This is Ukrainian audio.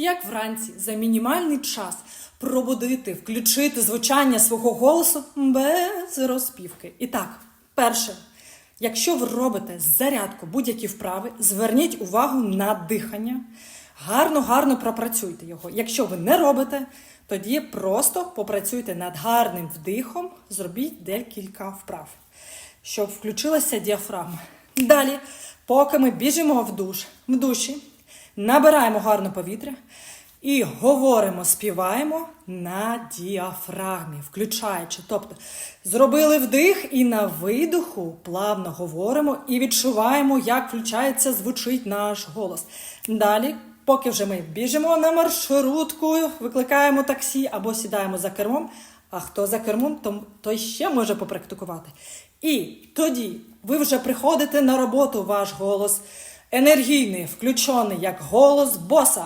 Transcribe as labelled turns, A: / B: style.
A: як вранці за мінімальний час пробудити, включити звучання свого голосу без розпівки. І так, перше, якщо ви робите зарядку будь-які вправи, зверніть увагу на дихання. Гарно, гарно пропрацюйте його. Якщо ви не робите, тоді просто попрацюйте над гарним вдихом, зробіть декілька вправ, щоб включилася діафрагма. Далі, поки ми біжимо в душ, в душі, набираємо гарне повітря і говоримо, співаємо на діафрагмі, включаючи. Тобто зробили вдих і на видоху плавно говоримо і відчуваємо, як включається, звучить наш голос. Далі, поки вже ми біжимо на маршрутку, викликаємо таксі або сідаємо за кермом. А хто за кермом, то, той ще може попрактикувати. І тоді ви вже приходите на роботу, ваш голос енергійний, включений як голос боса.